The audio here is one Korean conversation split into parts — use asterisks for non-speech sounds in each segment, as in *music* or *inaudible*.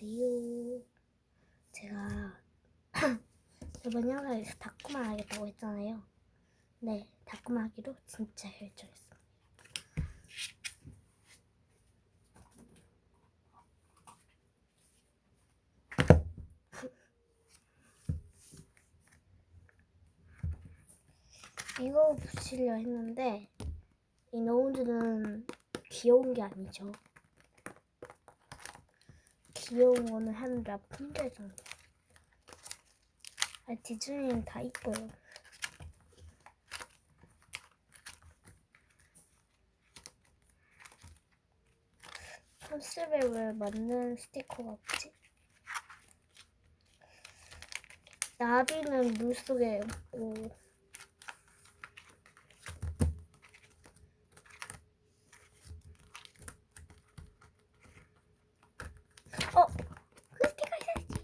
안녕하세요. 제가 *clears throat* 이번 영상에서 다꾸만 하겠다고 했잖아요. 네, 다꾸만 하기로 진짜 결정했습니다. *clears throat* 이거 붙이려 했는데 이 노우즈는 귀여운 게 아니죠. 귀여운 거는 한 라푼젤 정도. 아, 디즈니는 다 이뻐요. 컨셉에 왜 맞는 스티커가 없지? 나비는 물속에 없고 어! 그 스티커 있어야지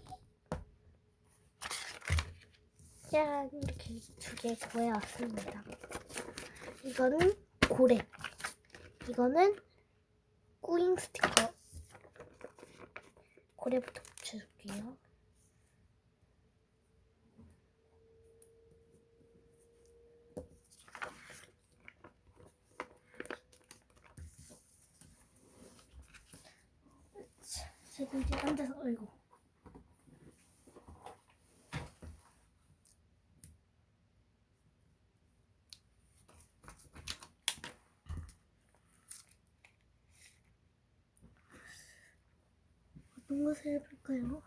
짠! 이렇게 두개 구해왔습니다. 이거는 고래. 이거는 꾸잉 스티커. 고래부터 붙여줄게요. 이제 앉아서 어이구 것을 해볼까요?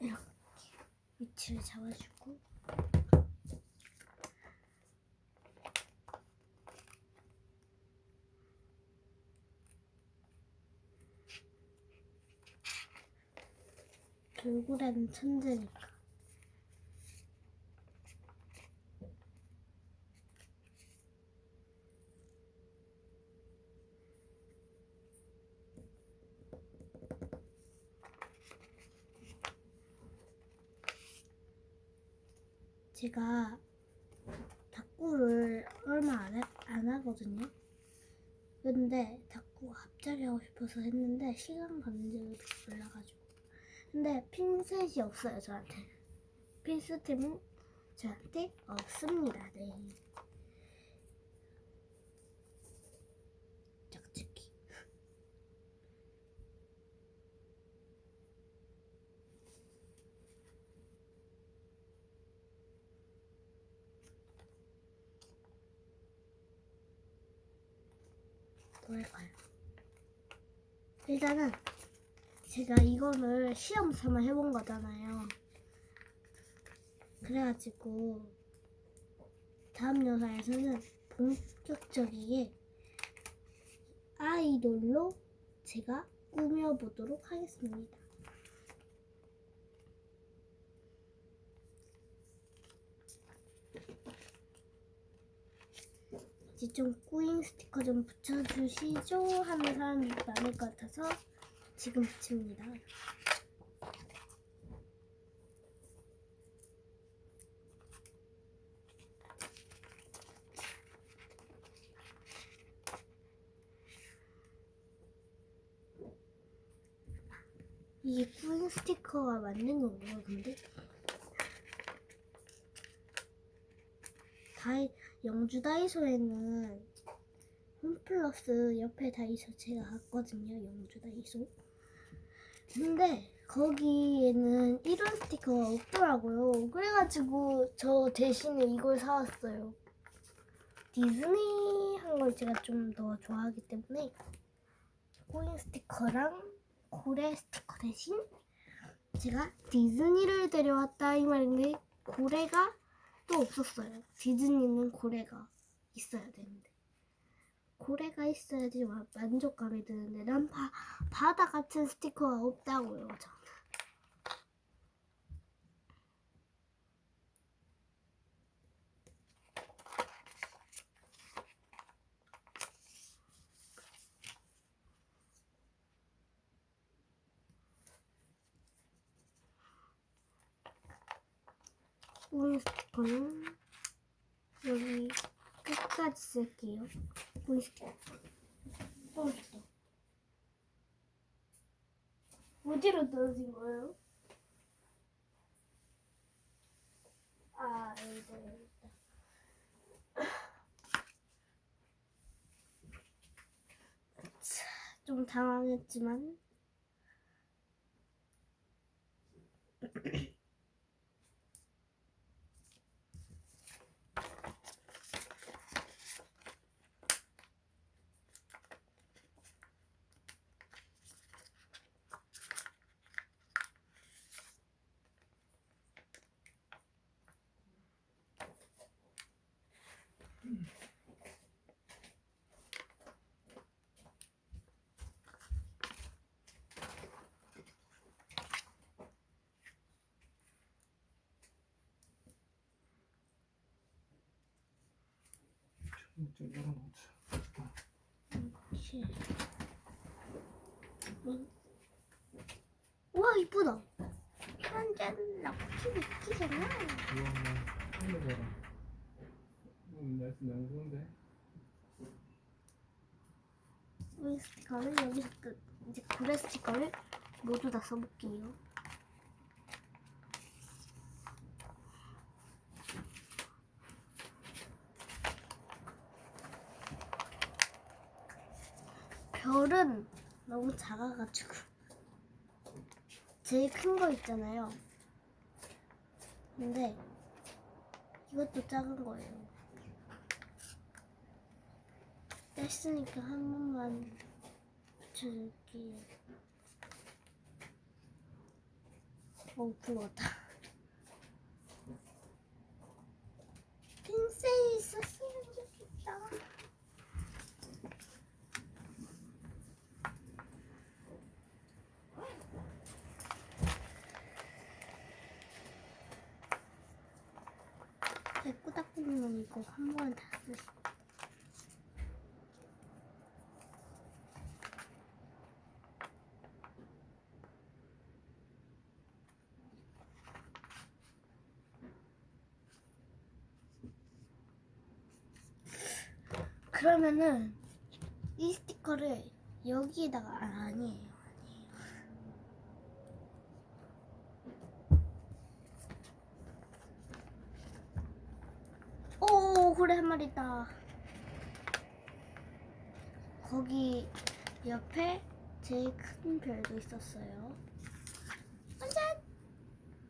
이렇게 위치를 잡아주고 돌고래는 천재니까 제가 탁구를 얼마 안, 해- 안 하거든요. 근데 탁구 갑자기 하고 싶어서 했는데 시간 가는 줄 몰라가지고. 근데 핀셋이 없어요 저한테. 핀스템은 저한테 없습니다. 네. 짝짓기. 뭐 할까요? 일단은 제가 이거를 시험 삼아 해본 거잖아요. 그래가지고 다음 영상에서는 본격적이게 아이돌로 제가 꾸며보도록 하겠습니다. 이제 좀 꾸잉 스티커 좀 붙여주시죠 하는 사람들이 많을 것 같아서 지금 붙입니다. 이게 꾸잉 스티커가 맞는 건가요, 근데? 다이, 영주 다이소에는 홈플러스 옆에 다이소 제가 갔거든요, 영주 다이소. 근데 거기에는 이런 스티커가 없더라고요. 그래가지고 저 대신에 이걸 사왔어요. 디즈니 한 걸 제가 좀 더 좋아하기 때문에 코인 스티커랑 고래 스티커 대신 제가 디즈니를 데려왔다 이 말인데 고래가 또 없었어요. 디즈니는 고래가 있어야 되는데 고래가 있어야지 마- 만족감이 드는데 난 바, 바다 같은 스티커가 없다고요. 저 우리 스티커는 끝까지 쓸게요. 보이시죠? 떨어졌다. 어디로 떨어진 거예요? 아, 여기다, 여기다. 자, 좀 당황했지만 좀 열어놓자. 음. 와 이쁘다. 현재는 나쁘게 느끼잖아. 이거만 흘려봐라. 음, 날씨 너무 좋은데. 이 스티커를 여기서 끝. 이제 고래 스티커를 모두 다 써볼게요. 별은 너무 작아가지고 제일 큰 거 있잖아요. 근데 이것도 작은 거예요. 했으니까 한 번만 붙여줄게요. 어, 부러웠다. 핀셋이 있었으면 좋겠다. 건 이거 한 번에 다쓸 수. 그러면은 이 스티커를 여기에다가 아, 아니에요 있다 거기 옆에 제일 큰 별도 있었어요 완전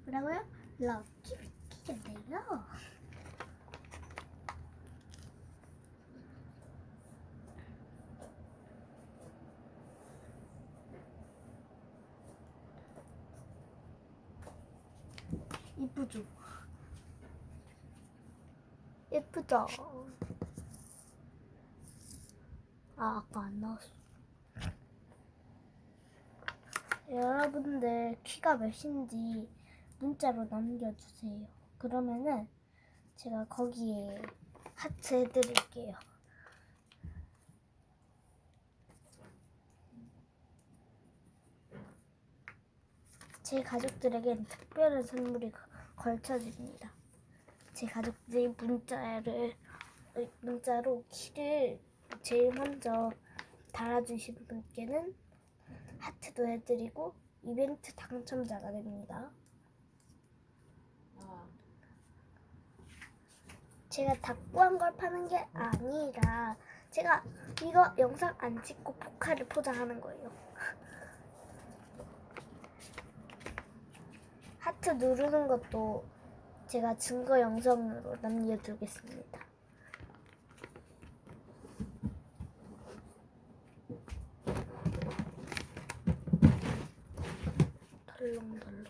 뭐라고요? 럭키 비키인데요 이쁘죠? 예쁘죠? 아, 아까 안 나왔어. 여러분들 키가 몇인지 문자로 남겨주세요. 그러면은 제가 거기에 하트 해드릴게요. 제 가족들에겐 특별한 선물이 거- 걸쳐집니다. 제 가족들이 문자를 어, 문자로 키를 제일 먼저 달아주신 분께는 하트도 해드리고 이벤트 당첨자가 됩니다. 제가 닭구한 걸 파는 게 아니라 제가 이거 영상 안 찍고 포카를 포장하는 거예요. 하트 누르는 것도 제가 증거 영상으로 남겨두겠습니다. 덜렁덜렁.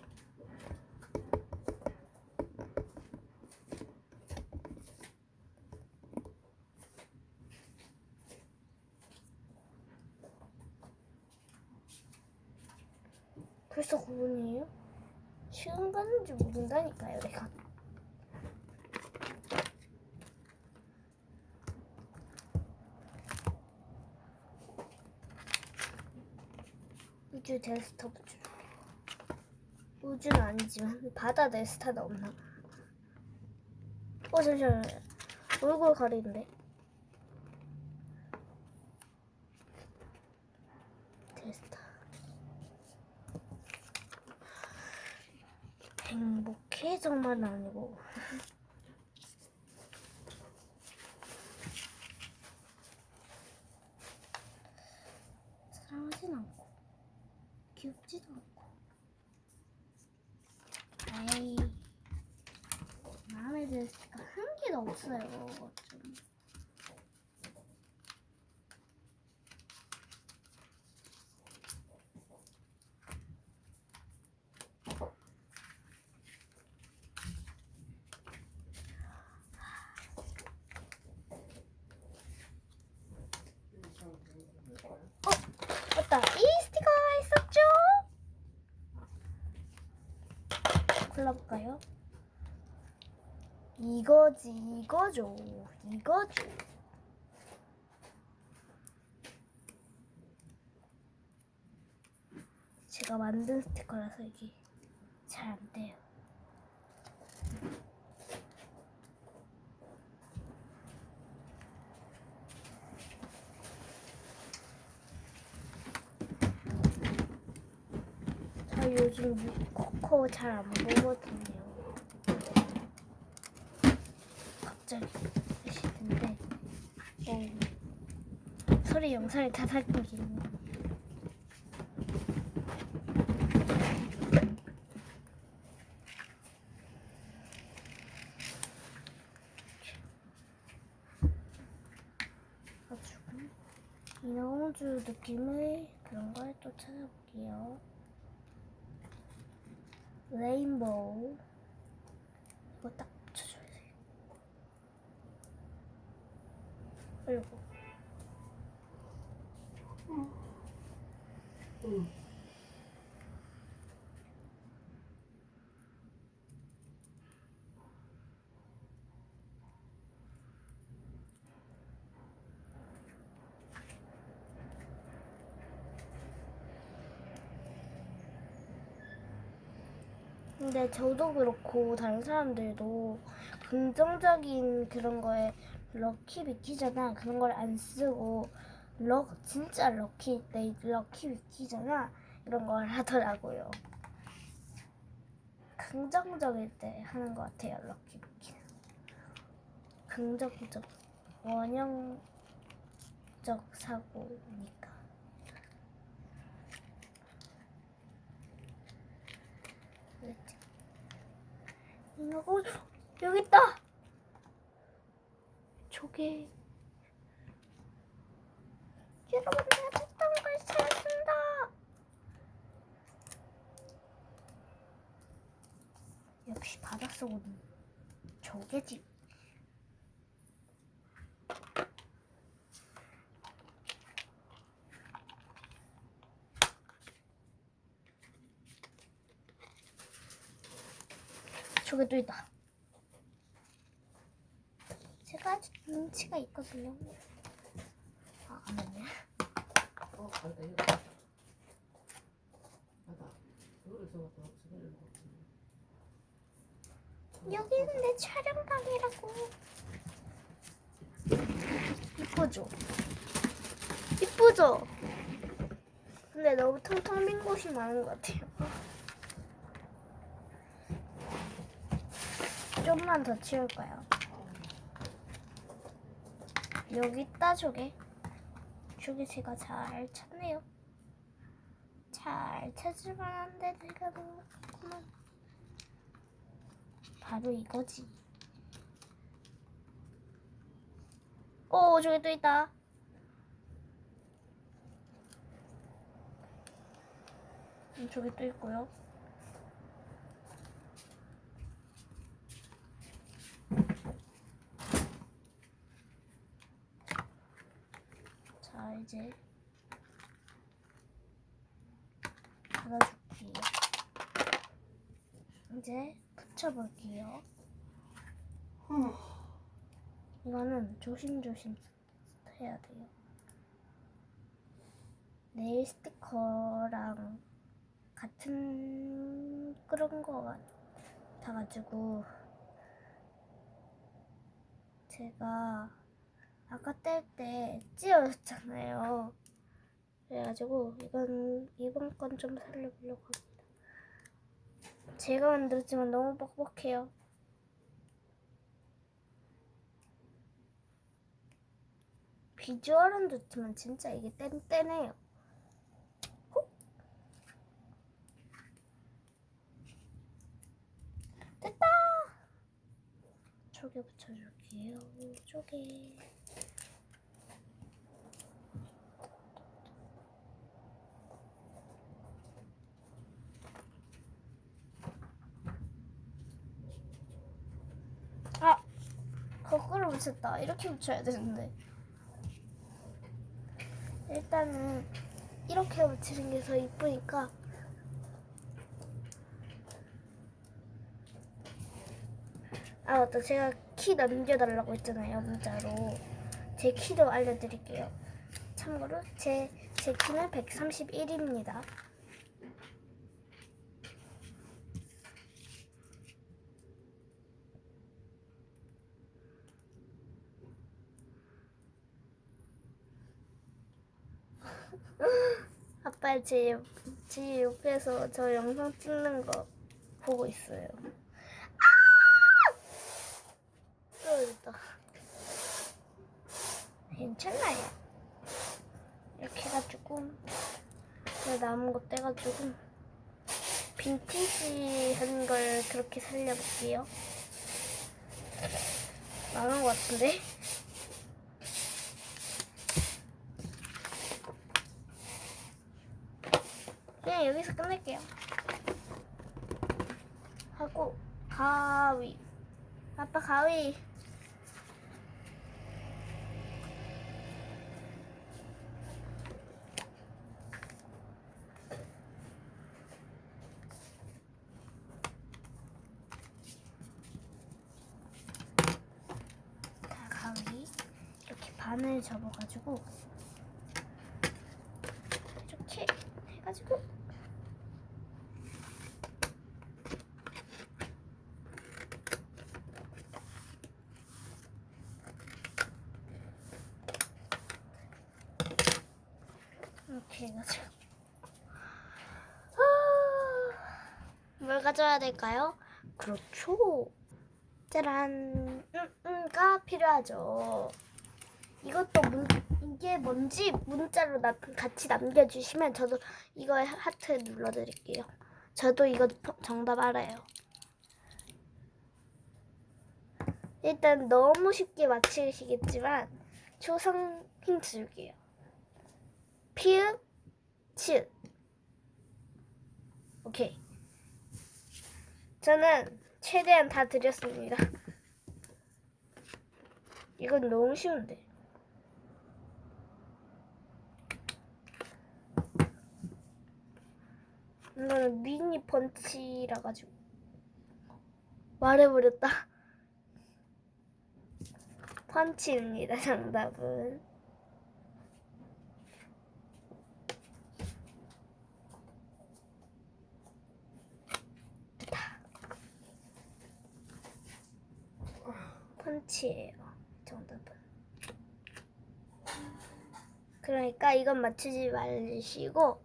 벌써 9분이에요? 시간 가는 줄 모른다니까요, 내가. 우주 데스타 우주. 우주는 아니지만 바다 내 스타는 없나? 어 잠시만 얼굴 가리는데? 됐다 행복해? 정말 아니고. *laughs* 사랑하진 않고. 귀엽지도 않고. 에이 마음에 한 개도 없어요 좀. 맞다 이 스티커가 있었죠? 골라볼까요? 이거지 이거죠 이거죠 제가 만든 스티커라서 이게 잘 안 돼요 저 요즘 코코 잘안 보거든요. 갑자기 하시는데 어, 소리 영상이 다 살펴지네 가지고 인어공주 느낌의 그런 걸 또 찾아볼게요. 레인보우. 이거 딱 붙여줘야 돼. 그리고 근데 저도 그렇고 다른 사람들도 긍정적인 그런 거에 럭키 비키잖아 그런 걸 안 쓰고 럭 진짜 럭키 내 럭키 비키잖아 이런 걸 하더라고요. 긍정적일 때 하는 것 같아요 럭키 비키는. 긍정적 원형적 사고니까. 그랬지. 이거 여기 있다. 저게 여러분 내가 했던 걸 찾았습니다. 역시 바닷속은 조개지. 저기 또 있다. 제가 눈치가 있거든요. 아, 안 했네. 어, 알다 이거. 알다. 이거를 저거를 먹었지. 여기는 내 촬영방이라고. 이쁘죠? 이쁘죠? 근데 너무 텅텅 빈 곳이 많은 것 같아요. 좀만 더 치울까요? 여기 있다 저게. 저게 제가 잘 찾네요. 잘 찾을 만 한데 내가 너무 그만. 바로 이거지. 오, 저기 또 있다. 음, 저기 또 있고요. 자, 이제 닫아줄게요. 이제 붙여볼게요. 이거는 조심조심 해야 돼요. 네일 스티커랑 같은 그런 거 같아가지고 제가 아까 뗄 때 찌어졌잖아요. 그래가지고 이건 이번 건 좀 살려보려고 합니다. 제가 만들었지만 너무 뻑뻑해요. 비주얼은 좋지만 진짜 이게. 호! 됐다! 쪼개 붙여줄게요. 쪼개. 아! 거꾸로 붙였다. 이렇게 붙여야 되는데. 일단은 이렇게 붙이는 게 더 이쁘니까. 아 맞다. 제가 키 남겨달라고 했잖아요 문자로. 제 키도 알려드릴게요. 참고로 제, 제 키는 131입니다 아빠 제, 옆- 제 옆에서 저 영상 찍는 거 보고 있어요. 아! 떨어졌다. 괜찮아요. 이렇게 해가지고 내 남은 거 떼가지고 빈티지 한 걸 그렇게 살려볼게요. 망한 것 같은데? 그냥 여기서 끝낼게요. 하고 가위. 아빠 가위. 자, 가위. 이렇게 반을 접어가지고 이렇게 해 가지고. 이렇게 해가지고. 아, 뭘 가져야 될까요? 그렇죠. 짜란. 음, 음가 필요하죠. 이것도 문, 이게 뭔지 문자로 나, 같이 남겨주시면 저도 이거에 하트 눌러드릴게요 저도 이거 퍼- 정답 알아요 일단 너무 쉽게 맞히시겠지만 초성 힌트 줄게요 피읍, 치읍. 오케이. 저는 최대한 다 드렸습니다. 이건 너무 쉬운데. 이거는 미니 펀치라 가지고 말해버렸다. *laughs* 펀치입니다. 정답은. 펀치예요. 정답은. 그러니까 이건 맞추지 마시고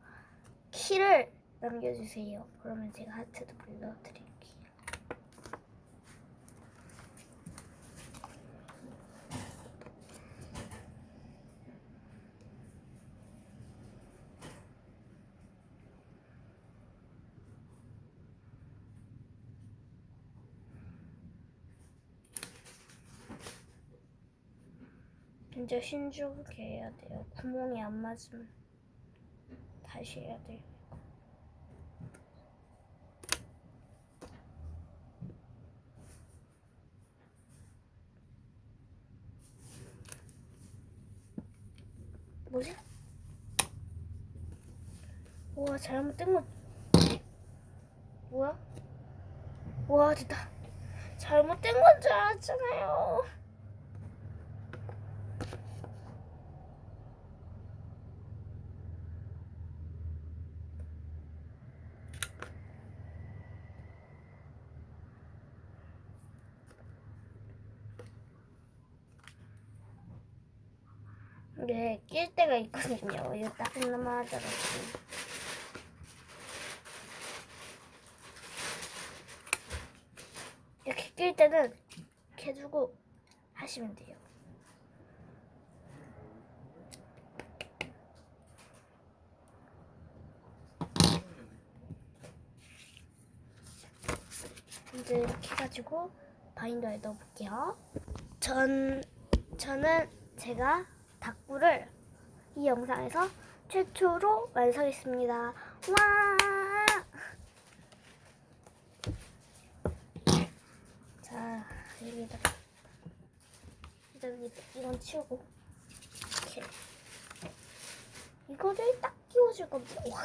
키를 남겨주세요. 그러면 제가 하트도 불러드릴게요. 진짜 신중하게 해야 돼요. 구멍이 안 맞으면 다시 해야 돼요. 뭐지? 우와 잘못된 거 뭐야? 와 됐다. 잘못된 건 줄 알았잖아요. 이게 낄 때가 있거든요. 이거 딱 하나만 하더라도. 이 낄 때는 이렇게 두고 하시면 돼요. 이제 이렇게 해가지고 바인더에 넣어볼게요. 전 저는 제가 닭불을 이 영상에서 최초로 완성했습니다. 와! 자 이- 이건 치우고 이렇게 이거를 딱 끼워줄 겁니다. 와!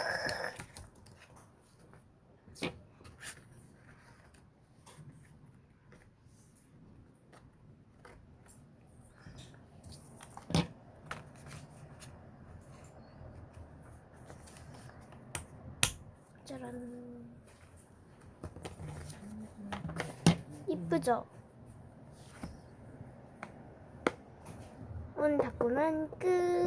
짜란. 이쁘죠? 오늘 끝.